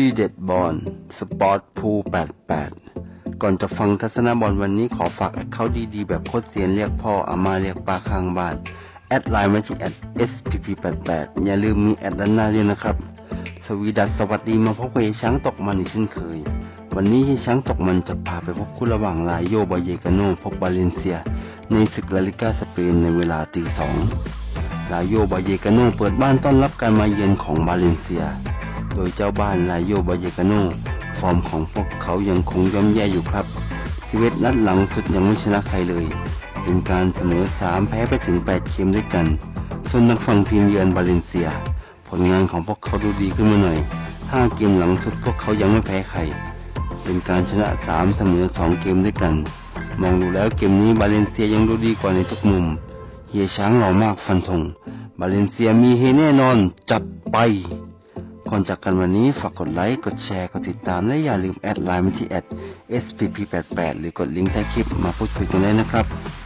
ที่เด็ดบอลสปอร์ตพู88 ก่อนจะฟังทัศนบอลวันนี้ขอฝากแอคเคาท์ดีๆ แบบโคตรเสียนเรียกพ่ออามาเรียกป้าข้างบ้าน แอดไลน์มาที่แอด spp88 อย่าลืมมีแอดด้านหน้าด้วยนะครับ สวีดัสสวัสดีมาพบกับช้างตกมันอีกเช่นเคย วันนี้ช้างตกมันจะพาไปพบคู่ระหว่างลายโยบาเยกาโนพบบาเลนเซีย ในศึกลาลิกาสเปนในเวลาตีสองลายโยบาเยกาโนเปิดบ้านต้อนรับการมาเยือนของบาเลนเซีย โดยเจ้าบ้านลาโยบาเยกาโนฟอร์มของพวกเขายังคงย่ำแย่อยู่ครับชีเวตนัดหลังสุดยังไม่ชนะใครเลย เป็นการเสมอสามแพ้ไปถึง 8 เกมด้วยกัน ส่วนนักฝั่งทีมเยือนบาเลนเซีย ผลงานของพวกเขาดูดีขึ้นมาหน่อย 5 เกมหลังสุดพวกเขายังไม่แพ้ใคร เป็นการชนะ 3 เสมอ 2 เกมด้วยกัน มองดูแล้วเกมนี้บาเลนเซียยังดูดีกว่าในทุกมุม เฮียช้างหล่อมากฟันธงบาเลนเซียมีเฮแน่นอนจับไป ก่อนจากกันวันนี้ฝากกดไลค์ กดแชร์ กดติดตาม และอย่าลืมแอดไลน์มาที่แอด spp88 หรือกดลิงก์ใต้คลิปมาพูดคุยกันได้นะครับ